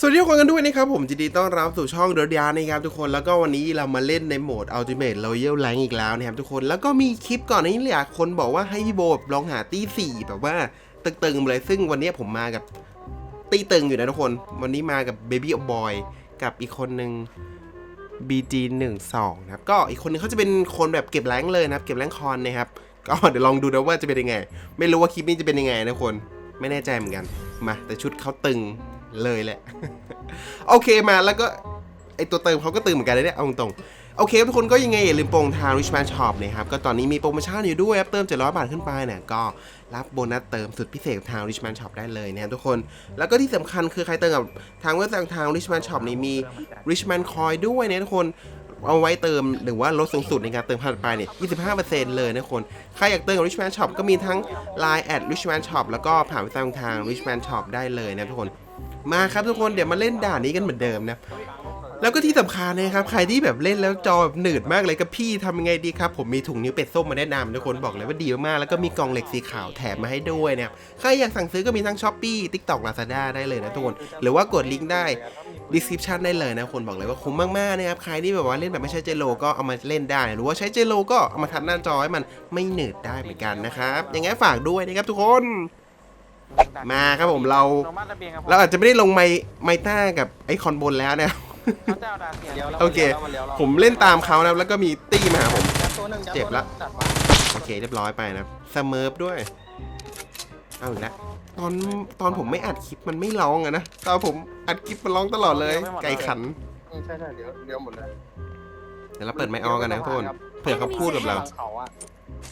สวัสดีทุกคนกันด้วยนะครับผมยินดีต้อนรับสู่ช่องเดอะยานะครับทุกคนแล้วก็วันนี้เรามาเล่นในโหมด Ultimate Royal Rank อีกแล้วนะครับทุกคนแล้วก็มีคลิปก่อนนี้เลายคนบอกว่าให้พี่โบลองหาตีสี่แบบว่าตึงๆเลยซึ่งวันนี้ผมมากับตีตึงอยู่นะทุกคน วันนี้มากับ Baby Boy กับอีกคนหนึ่ง BG 1 2 นะครับก็อีกคนนึงเขาจะเป็นคนแบบเก็บแรงเลยนะครับเก็บแรงค์คอนนะครับก็เดี๋ยวลองดูนะว่าจะเป็นยังไง ไม่รู้ว่าคลิปนี้จะเป็นยังไงนะทุกคนไม่แน่ใจเหมือนกันมาแต่ชุดเขาตึง เลยแหละ โอเคมาแล้วก็ไอตัวเติมเขาก็ตึงเหมือนกันเลยเนี่ยเอาตรงโอเคทุกคนก็ยังไงอย่าลืมโปรงทาง Richman Shop นะครับ ก็ตอนนี้มีโปรโมชั่นอยู่ด้วยครับเติม 700 บาทขึ้นไปเนี่ยก็รับโบนัสเติมสุดพิเศษทาง Richman Shop ได้เลยนะครับทุกคน แล้วก็ที่สำคัญคือใครเติมกับทางเว็บไซต์ทาง Richman Shop นี่มี Richman Coin ด้วยนะทุกคนเอาไว้เติมหรือว่าลดสูงสุดในการเติมผ่านไปเนี่ย 25%เลยนะคน ใครอยากเติมกับ Richman Shop ก็มีทั้ง Line at Richman Shop แล้วก็ผ่านเว็บไซต์ของทาง Richman Shop ได้เลยนะทุกคน มาครับทุกคนเดี๋ยวมาเล่นด่านนี้กันเหมือนเดิมนะแล้วก็ที่สำคัญนะครับใครที่แบบเล่นแล้วจอแบบหนืดมากเลยกับพี่ทำยังไงดีครับผมมีถุงนิ้วเป็ดส้มมาแนะนำทุกคนบอกเลยว่าดีมากๆแล้วก็มีกล่องเหล็กสีขาวแถมมาให้ด้วยนะครับใครอยากสั่งซื้อก็มีทั้ง s h อ p e e TikTok Lazada ได้เลยนะทุกคนหรือว่ากดลิงก์ได้ description ได้เลยนะคนบอกเลยว่าคุ้มมากๆนะครับใครที่แบบว่าเล่นแบบไม่ใช่เจโลก็เอามาเล่นได้หรือว่าใช้เจโลก็เอามาทัดหน้าจอให้มันไม่หนืดได้เหมือนกันนะครับยังไงฝากด้วยนะครับทุกคน มาครับผมเราลงบ้านระเบียงครับเราอาจจะไม่ได้ลงไมไมต้ากับไอคอนบนแล้วนะครับเขาจะเอาดาเซียนโอเค ผมเล่นตามเขานะแล้วก็มีตี้มาหาผมตัวหนึ่งเจ็บละจัดมาโอเคเรียบร้อยไปนะเสเมิร์ฟด้วย เอาอีกแล้วตอนตอนผมไม่อัดคลิปมันไม่ร้องอะนะตอนผมอัดคลิปมันร้องตลอดเลย ไก่ขันอืมใช่ใช่เดี๋ยวเดี๋ยวหมดเลยเดี๋ยวเราเปิดไมค์ออกันนะทุกคนเผื่อเขาพูดกับเรา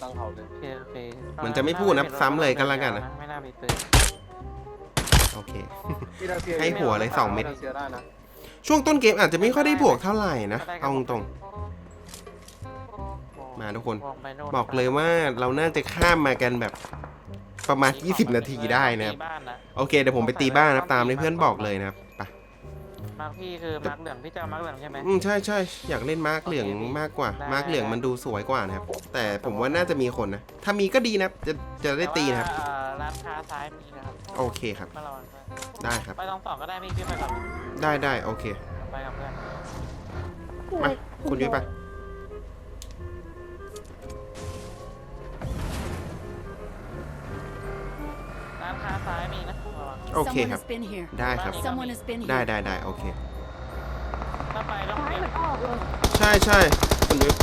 ตั้งเขาอะตั้งเขาเลย โอเคโอเคมันจะไม่พูดนะซ้ำเลยก็แล้วกันนะ ไม่น่ามีเตือนโอเค พี่ดาเซียให้หัวเลยสองเม็ดดาเซียได้นะช่วงต้นเกมอาจจะไม่ค่อยได้บวกเท่าไหร่นะ เอาตรงมาทุกคนวงไปโๆบอกเลยว่าเราน่าจะข้ามมากันแบบประมาณ 20 นาทีได้นะครับตีบ้านนะโอเคเดี๋ยวผมไปตีบ้านนะครับตามที่เพื่อนบอกเลยนะครับไป มาร์คพี่คือมาร์คเหลืองพี่จะเอามาร์คเหลืองใช่ไหม อืมใช่ใช่อยากเล่นมาร์กเหลืองมากกว่ามาร์กเหลืองมันดูสวยกว่านะครับ แต่ผมว่าน่าจะมีคนนะ ถ้ามีก็ดีนะครับจะจะได้ตีนะครับ แต่ว่าเอ่อร้านค้าซ้ายมีนะครับโอเคครับ มาระวังด้วยได้ครับ ไปตองสองก็ได้พี่พี่ไปก่อนได้ได้โอเค ไปกับเพื่อน มาคุณยุ้ยไป้านค้าซ้ายมีนะระวังโอเคครับ ได้ครับ ได้ได้ได้โอเค ถ้าไปต้องเลยใช่ใช่คุณยุ้ย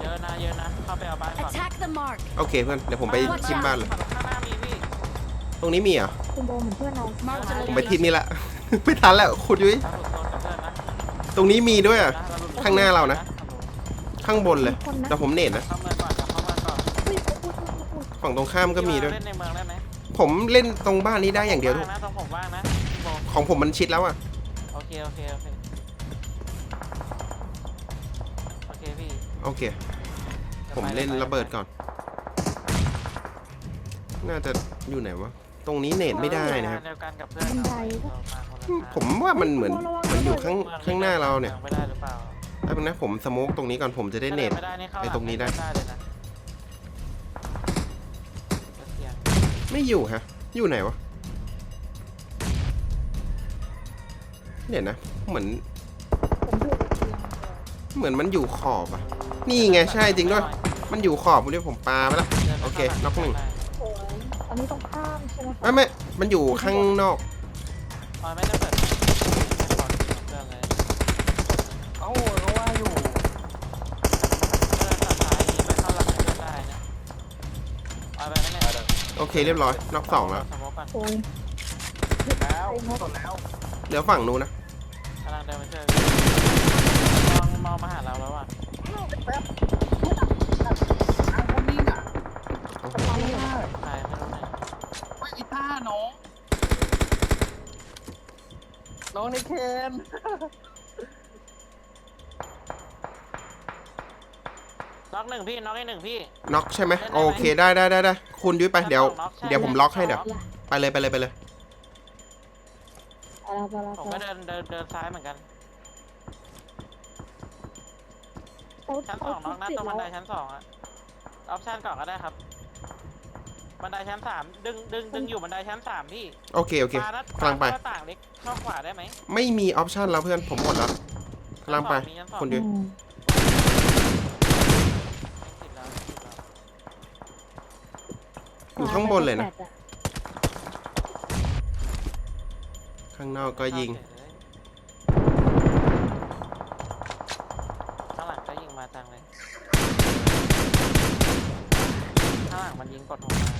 เยอะนะเยอะนะเข้าไปเอาบ้านก่อน Attack the mark. โอเคเพื่อน เดี๋ยวผมไปชิมบ้านเลย ข้างหน้ามีพี่ตรงนี้มีเหรอ คุณโบเหมือนเพื่อนเรา Mark ผมไปทิศ location. นี้ละ ไม่ทันแล้วคุณยุ้ย ถ้าถูกโดนกับเพื่อนนะตรงนี้มีด้วยอะนะข้างหน้าเรานะ ข้างบนเลย แต่ผมเน็ตนะ ข้างเมืองก่อน อุ้ยอุ้ยอุ้ยอุ้ย ฝั่งตรงข้ามก็มีด้วย เล่นในเมืองได้ไหมผมเล่นตรงบ้านนี้ได้อย่างเดียวทุกว่างนะต้องผมว่างนะโบของผมมันชิดแล้วอะโอเคโอเคโอเคโอเคพี่โอเคผมเล่นระเบิดก่อน น่าจะอยู่ไหนวะ ตรงนี้เน็ตไม่ได้นะครับ เดียวกันกับเพื่อนเราอืมผมว่ามันเหมือนมันอยู่ข้างข้างหน้าเราเนี่ยไม่ได้หรือเปล่าแป๊บนึงนะผมสโมกตรงนี้ก่อนผมจะได้เน็ตไม่ได้นี่เข้าไอ้ตรงนี้ได้ได้เลยนะ ไม่อยู่ฮะ อยู่ไหนวะ เนี่ยนะ เหมือน ผมดูดเตียงเหมือนมันอยู่ขอบอะนี่ไงใช่จริงด้วย มันอยู่ขอบผมเรียกผมปาไปแล้วโอเคน็อกหนึ่ง โอ้ยอันนี้ต้องข้ามใช่ไหมคะไม่ไม่มันอยู่ข้างนอกออยไม่ได้เปิดไม่ขอกินเพื่อนเลย เอ้าก็ว่าอยู่ เพื่อนตัดท้ายนี้ไปเข้าหลังเพื่อนได้นะออยไปไหม เนี่ยโอเคเรียบร้อยนอกสองแล้วสมมติก่อนโอ้ยแล้วหมดแล้วเหลือฝั่งนู้นนะกำลังเดินมาช่วยมองมองมาหาเราแล้วอะทางคนนี้อะโอ้โหใครไม่รู้ไหนไม่อีต้าน้องน้องในเคนน็อกหนึ่งพี่น็อกอีกหนึ่งพี่น็อกใช่ไหมโอเคได้ได้ได้ได้ คุณยุ้ยไปเดี๋ยวน็อกใช่เดี๋ยวผมล็อกให้เดี๋ยวละไปเลยไปเลยไปเลยอะไรไปแล้วผมก็เดินเดินเดินซ้ายเหมือนกัน เขาชั้นสเขาองน็อกนะติดตรงบัแล้นวไดชั้นสองอะออปชั่นก่อนก็ได้ครับ บันไดชั้นสามดึงดึงดึงอยู่บันไดชั้นสามพี่โอเคโอเค ปาหน้ากำลังไปหน้าต่างเล็กเข้าขวาได้ไหมไม่มีออปชันแล้วเพื่อนผมหมดแล้วกำลังไปมีชั้นสองคนเดียวอืม ติดแล้วติดแล้ว อยู่ ข้างบนเลยนะ ข้างนอกก็ยิง ข้างหลังก็ยิงมาจังเลย ข้างหลังมันยิงกดหัวมา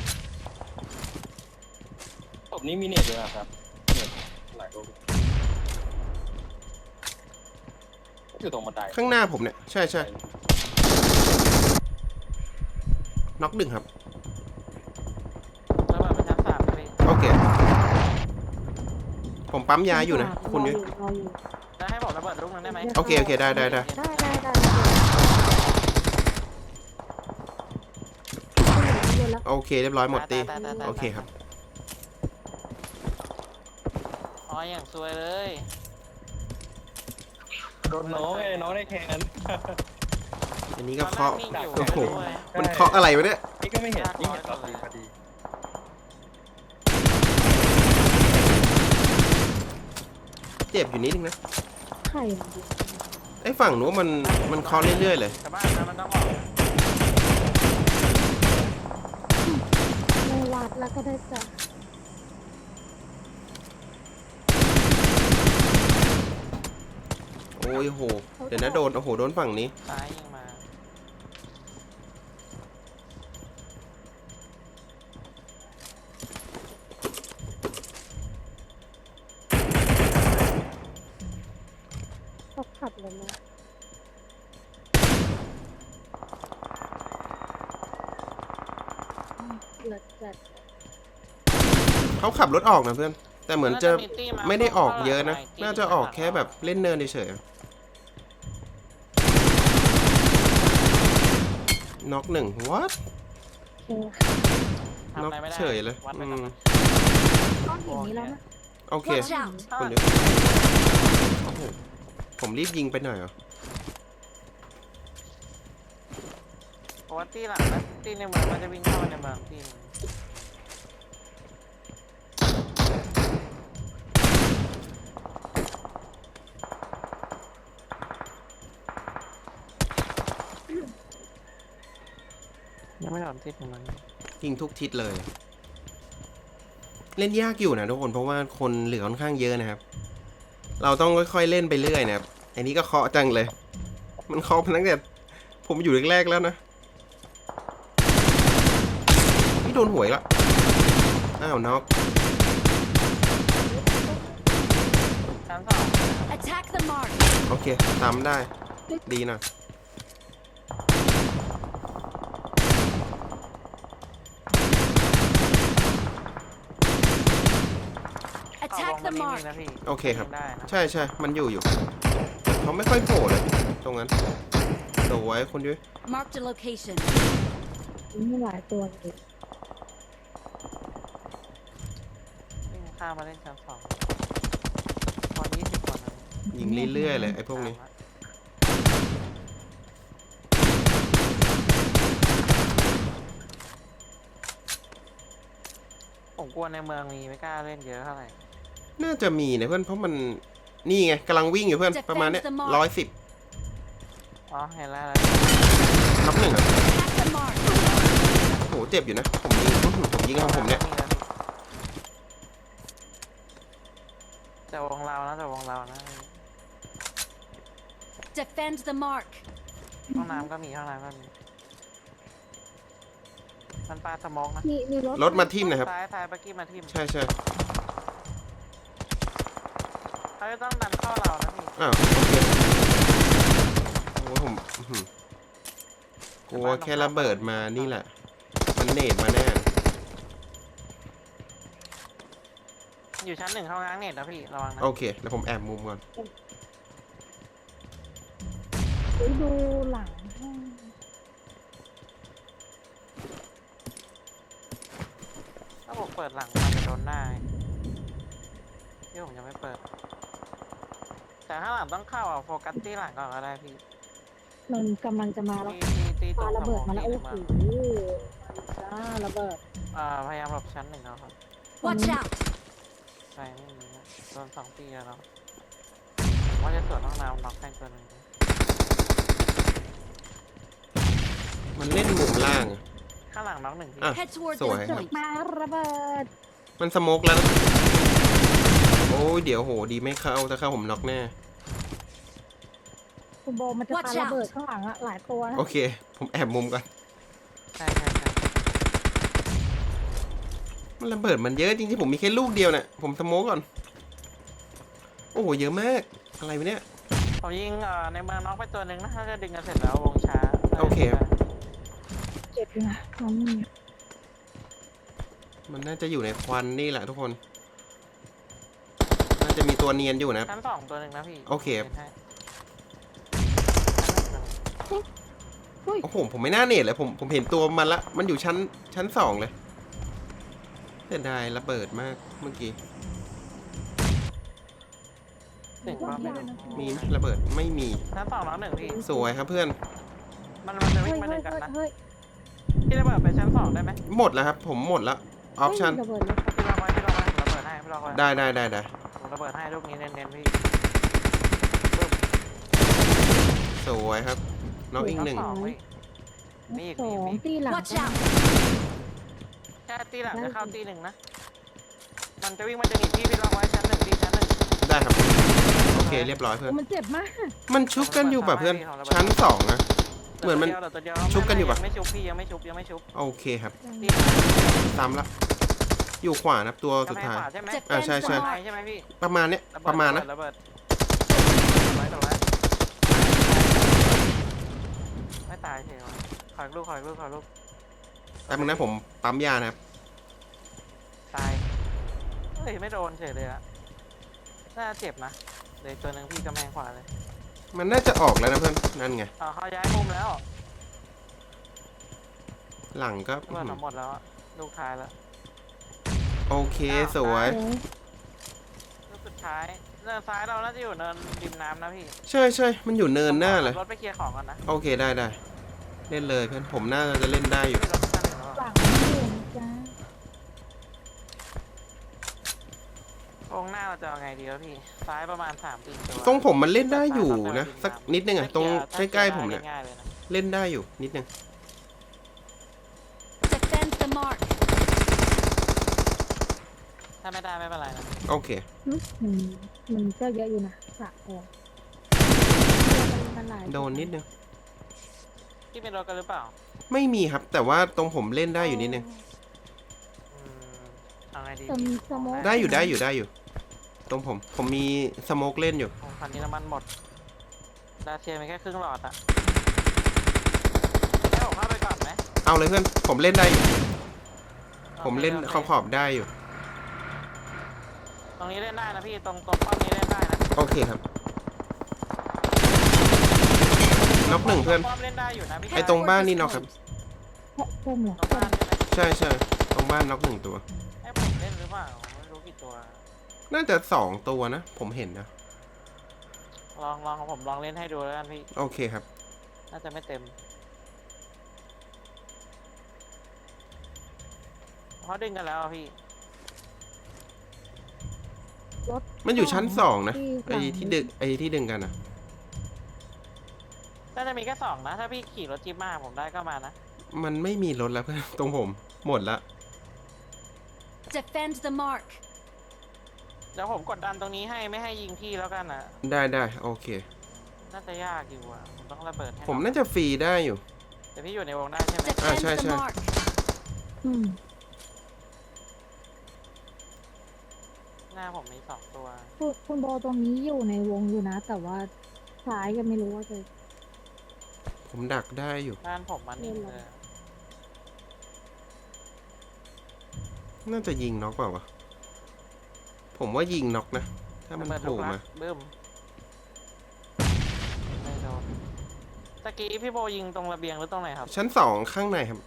ศพนี้มีเน็ตด้วยครับเน็ตหลายรูปอยู่ตรงบันไดข้างหน้าผมเนี่ย ใช่ใช่น็อกหนึ่งครับ ผมปั๊มยาอยู่นะ คุณรยุ้ย รออยู่จะให้ผมระเบิดลูกนึงได้ไหมโอเคโอเคได้ได้ได้ ได้ได้ได้ได้เดี๋ยวแล้วโอเคเรียบร้อยหมดตีตายตายตายตายโอเคครับ อ๋ออย่างซวยเลยโดนน้องไงน้องได้แคนอันนี้ก็เคาะตอนแรกนิ่งอยู่โอ้โห ด้วยมันเคาะอะไรวะเนี่ย นี่ก็ไม่เห็นนี่เห็นตอนดีพอดี เจ็บอยู่นิดนึงนะไข่มันดีไอ้ฝั่งนู้นมันมันเคาะเรื่อยๆเลย แต่บ้านนั้นมันต้องออกไม่วัดแล้วก็ได้จ้ะโอ้ยโห เดี๋ยวนะโดนโอ้โหโดนฝั่งนี้ ซ้ายยิง ขาขับรถออกนะเพื่อน แต่เหมือนจะาตี้าไม่ได้ออกเยอะนะข้งหลังน่าจะออกแค่แบบเล่นเนินเฉยๆน็อกหนึ่งวัดโอเคทำน็อกอะไรไม่ได้เฉยเลยวัดไปอืก่อนมนะก้อนหินนี้แล้วนะโอเค Watch out! คุณยุ้ยโอ้โหผมรีบยิงไปหน่อยเหรอเพราะว่าตีหลังนะตีในเมืองมันจะวิ่งเข้ามาในเมืองตีหนึง ไม่ถอนทิศของมันยิงทุกทิศเลย เล่นยากอยู่นะทุกคนเพราะว่าคนเหลือค่อนข้างเยอะนะครับ เราต้องค่อยๆเล่นไปเรื่อยนะครับอันนี้ก็เคาะจังเลย มันเคาะมาตั้งแต่ผมอยู่แรกๆแล้วนะนี่โดนหวยละอ้าวน็อกชั้นสอง Attack the mark! โอเคตามได้ ดีหนะเข้า Attack ว the งมัน mark! นี่นะพี่โอเคครับยิงได้นะใช่ใช่มันอยู่อยู่ เขาไม่ค่อยโผล่เลย ตรงนั้นโดไว้คนยุ้ย Marked a location. มีหลายตัวเลยวิ่งข้ามมาเล่นชั้นสองพอยี่สิบคนนะยิงเรื่อยๆเลยไอ้พวกนี้ผมกลัวในเมืองมีไม่กล้าเล่นเยอะเท่าไหร่ น่าจะมีนะเพื่อนเพราะมันนี่ไงกำลังวิ่งอยู่เพื่อนประมาณเนี้ยร้อยสิบอ๋อเห็นแล้วแล้วน็อกหนึ่งอะ Attack the mark! โหเจ็บอยู่นะ ผมยิงอื้อหือผมยิงของผมเนี่ยจะวงเรานะจะวงเรานะ Defend the mark! ห้องน้ำก็มีห้องน้ำก็มี มันปลาสโมองนะ มีมีรถรถมาทิ่มนะครับ ซ้ายซ้ายปักกี้มาทิมใช่ใช่ เขาจะต้องดันเข้าเรานะพี่อ้าวโอเคโอ้โหผมอื้อหือกลัวแค่ระเบิดมานี่แหละ มันเนตมาแน่ อยู่ชั้นหนึ่งเข้าง้างเน็ตนะพี่ระวังนะโอเค แล้วผมแอบมุมก่อนเดี๋ยวดูหลังให้ถ้าผมเปิดหลังมันจะโดนหน้าไงที่ผมยังไม่เปิด แต่ข้างหลังต้องเข้าอะโฟกัสที่หลังก่อนก็ได้พี่มันกำลังจะมาแล้วตีตีตีตรปางระสเบิมดองมาแล้วที่โอ้ในโหเมืองจ้าระเบิดอ่าพยายามหลบชั้นหนึ่งแล้วครับ Watch out! ใช่ไม่มีนะโดนสองตีแล้วผมว่าจะสวนห้องน้ำน็อกแทงตัวหนึ่งมันเล่นมุมล่างอะ ข้างหลังน็อกหนึ่งทีอะ Head towards So this I- point. มาระเบิดมันสโมกแล้วนะโอ้ยเดี๋ยวโห ดีไม่เข้าถ้าเข้าผมน็อกแน่ คุณโบมันจะ Watch ปา out ระเบิดข้างหลังอะหลายตัวนะโอเค ผมแอบมุมก่อน ใช่ใช่ใช่มันระเบิดมันเยอะจริงๆผมมีแค่ลูกเดียวเนี่ยผมสโมกก่อน โอ้โหเยอะมาก อะไรวะเนี่ย ผมยิงเอ่อในเมืองน็อกไปตัวหนึ่งนะถ้าจะดึงกันเสร็จแล้ววงช้าโอเคครับ เจ็บอยู่นะน้องมีมันน่าจะอยู่ในควันนี่แหละทุกคน น่าจะมีตัวเนียนอยู่นะ ชั้นสองตัวหนึ่งนะพี่โอเคครับให้ โอ้โหผมไม่น่าเนตเลยผมผมเห็นตัวมันละ มันอยู่ชั้นชั้นสองเลยเสียดายระเบิดมากเมื่อกี้ถึงว่าไม่รู้มีไหมระเบิดไม่มีชั้นสองน็อกหนึ่งพี่ สวยครับเพื่อน มันมันจะวิ่เฮ้งยมาเฮ้ดึยงกันนะเฮ้ยพี่ระเบิดไปชั้นสองได้ไหมหมดแล้วครับ ผมหมดแล้วออปชั่นเฮ้ยระเบิดเลยพี่ลองไว้พี่ลองไว้ผมระเบิดให้พี่ลองไว้ได้ได้ได้ได้ผมระเบิดให้ลูกนี้เน้นๆพี่สวยครับ น้องอีกหนึ่งสองพี่มีอีกสมีออีกงมีอีกตีหลัง Watch out! แค่ตีหลังจะเข้าตีหนึ่งนะ มันจะวิ่งมาจะหนีพี่พี่ลองไว้ชั้นหนึ่งพี่ชั้นหนึ่งได้ครับ โอเคเรียบร้อยเพื่อน มันเจ็บมากมันชุบกันอยู่ป่ะเพื่อน ชั้นสองนะ เหมือนมัน ดี๋ยวตัวเดียวชุบกันอยู่ปะงไม่ชุบพี่ยังไม่ชุบยังไม่ชุบโอเคครับตีตามละ อยู่ขวานะตัวสุดกำแพงท้ายขวาใช่ไหมอ่า Defend ใช่ the ใช่ไป mark. ใช่ไหมพี่ประมาณเนี้ยเบิดประมาณนะระเบิดระเบิดระเบิดไม่ตายเฉยวะข ออีกลูกขออีกลูกขออีกลูกแป๊บนึงนะผมปั๊มยานะครับ ตาย เฮ้ย ไม่โดนเฉยเลยอะน่าเจ็บนะเดี๋ยวอีกตัวหนึ่งพี่กำแพงขวาเลยมันน่าจะออกแล้วนะเพื่อน นั่นไงอ่าเขาย้ายมุมแล้วหลังก็ระเบิดทั้งหมดแล้วอะลูกท้ายแล้ว โอเคสวยเฮ้ยลูกสุดท้ายเนินซ้ายเราน่าจะอยู่เนินริมน้ำนะพี่ใช่ใช่มันอยู่เนินหน้าเลย รถไปเคลียร์ของกันนะ โอเคได้ได้ เล่นเลยเพื่อนผมน่าจะเล่นได้อยู่ไม่รถคันหนึ่งแล้วหอะลังไม่อยู่นะจ้าวงหน้าเราจะเอาไงดีวะพี่ ซ้ายประมาณสามสี่ตัวตรงผมมันเล่นได้อยู่นะสักนิดนึงอะตรงใกล้ๆผมเนี่ยง่ายๆเลยนะเล่นได้อยู่นิดนึง Defend the mark. ถ้าไม่ได้ไม่เป็นไรนะโอเคหึมันมันก็เยอะอยู่นะสะโองมันหลายโดนนิดนึง พี่เป็นรถกันหรือเปล่าไม่มีครับ แต่ว่าตรงผมเล่นได้อยู่นิดนึงอืมเอาไงดีสมพี่สมองได้อยู่ได้อยู่ได้อยู่ ตรงผมผมมีสโมกเล่นอยู่โอ้คันนี้น้ำมันหมดดาเชียมีแค่ครึ่งหลอดอะให้ผมเข้าไปก่อนไหมเอาเลยเพื่อนผมเล่นได้อยู่ผมเล่นโอขอบขอบๆได้อยู่ ตรงนี้เล่นได้นะพี่ ตรงตรงป้อมนี้เล่นได้นะ โอเคครับ น็อกหนึ่งเพื่อน ป้อมเล่นได้อยู่นะพี่ไอ้ Head ตรง toward บ้าน this นี่น็อกครับ point. เพิ่มเหรอตรงบ้านใช่ไหมใช่ใช่ตรงบ้านน็อกหนึ่งตัวให้ผมเล่นหรือเปล่าไม่รู้กี่ตัว น่าจะสองตัวนะ ผมเห็นนะ ลองลองผมลองเล่นให้ดูแล้วกันพี่ โอเคครับ น่าจะไม่เต็ม เขาดึงกันแล้วอะพี่รถมันอยู่ชั้นสองนะที่ไอ้ที่ดึกไอ้ที่ดึงกันนะ น่าจะมีแค่สองนะ ถ้าพี่ขี่รถจิ๊บมาหาผมได้ก็มานะ มันไม่มีรถแล้วเพื่อนตรงผม หมดละ Defend the mark. เดี๋ยวผมกดดันตรงนี้ให้ไม่ให้ยิงพี่แล้วกันนะได้ได้โอเค น่าจะยากอยู่อะ ผมต้องระเบิดให้ผมหอยน่าจะฟรีได้อยู่ แต่พี่อยู่ในวงได้ใช่ไหม Defend try, the try. mark. อืมหน้าผมมีสองตัว คุณคุณโบตรงนี้อยู่ในวงอยู่นะ แต่ว่าซ้ายก็ไม่รู้ว่าจะ ผมดักได้อยู่ บ้านผมมันนิ่งเลย น่าจะยิงน็อกเปล่าวะ ผมว่ายิงน็อกนะ ถ้ามันระเบิดโผลูล่กรัมากบึ้มไม่โดนตะกี้พี่โบยิงตรงระเบียงหรือตรงไหนครับ ชั้นสองข้างในครับ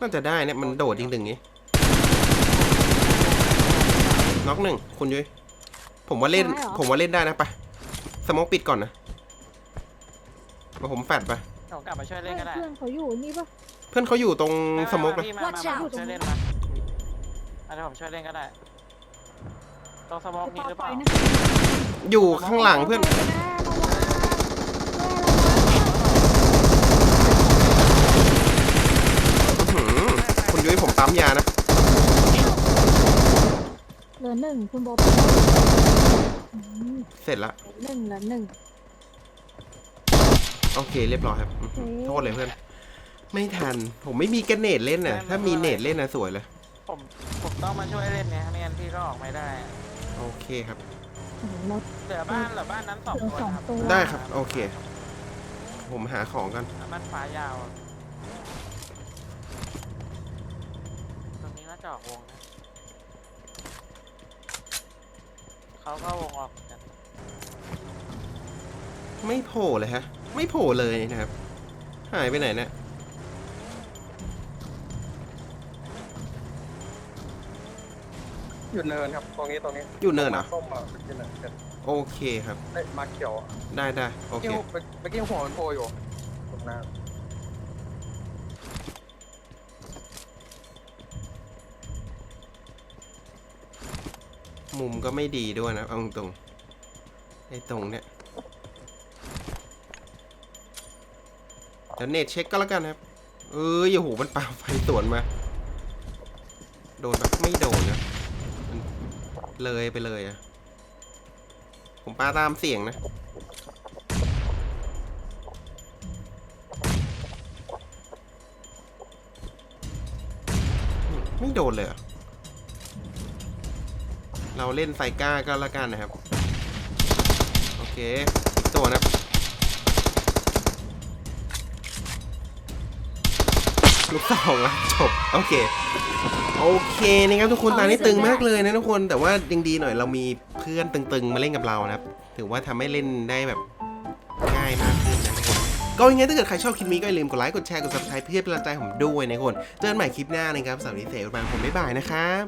น่าจะได้เนี่ยมันโดดจริงๆนี้น็อกหนึ่งคุณยุ้ยผมว่าเล่นผมว่าเล่นได้นะไปสโมกปิดก่อนนะ มาผมแฟดไป ผมกลับมาช่วยเล่เฮ้นยก็ได้เพื่อนเขาอยู่นี่ปะเพื่อนเขาอยู่ตรงสโมกเลเลยยมา Watch มา out ผมช่วยเล่นมาอันนี้ผมช่วยเล่นก็ได้ตรงสโมกนี้หรือเปล่าอยู่ข้างหลังเพื่อนไปนะระวังแม่ระวังอื้อหือคุณยุ้ยผมปั๊มยานะ เหลือหนึ่งคุณโบอืมเสร็จละหนึ่งเหลือหนึ่ง โอเคเรียบร้อยครับอื้อหือโอเคโทษเลยเพื่อน ไม่ทัน ผมไม่มีกระเนตเล่นน่ะ ถ้ามีเนตเล่นน่ะสวยเลย ผมผมต้องมาช่วยเล่นเนี่ยไม่งั้นพี่ก็ออกไม่ได้ โอเคครับโอ้โหเราเหลือบ้านเหลือบ้านนั้นสองเหลือตัวสองนะครับตัว ได้ครับ โอเค ผมหาของกัน บ้านฟ้ายาวอะตรงนี้น่าจะออกวงนะเขาก็วงออกเหมือนกัน ไม่โผล่เลยฮะ ไม่โผล่เลยนะครับ หายไปไหนเนี่ยอยู่เนินครับตรงนี้ตรงนี้อยู่เนินเหรอมาส้มอะเป็นเนินเป็นโอเคครับ เอ้ยมาเขียวอะได้ได้โอเค เมื่อกี้เมื่อกี้หัวมันโผล่อยู่ตรงหน้ามุมก็ไม่ดีด้วยนะเอาตรงๆไอ้ตรงเนี้ย ดี๋ยวเน็ตเช็คก็แล้วกันครับ เอ้ยโอ้โหมันปาไฟสวนมา โดนปะไม่โดนนะมันเลยไปเลยอะผมปาตามเสียงนะ ไม่โดนเลยเรอเราเล่นไซก้าก็แล้วกันนะครับ โอเค อีกตัวนะครับ ลูกสองแล้วจบโอเคโอเคนะครับทุกคนตอนนี้ตึงมากเลยนะทุกคนแต่ว่ายังดีหน่อยเรามีเพื่อนตึงๆมาเล่นกับเรานะครับถือว่าทำให้เล่นได้แบบง่ายมากขึ้นนะทุกคนก็ยังไงถ้าเกิดใครชอบคลิปนี้ก็อย่าลืมกดไลค์กดแชร์กด subscribe เพื่อเป็นกำลังใจให้ผมด้วยนะทุกคนเจอกันใหม่คลิปหน้านะครับสำหรับวันนี้เสกบางผมบ๊ายบายนะครับ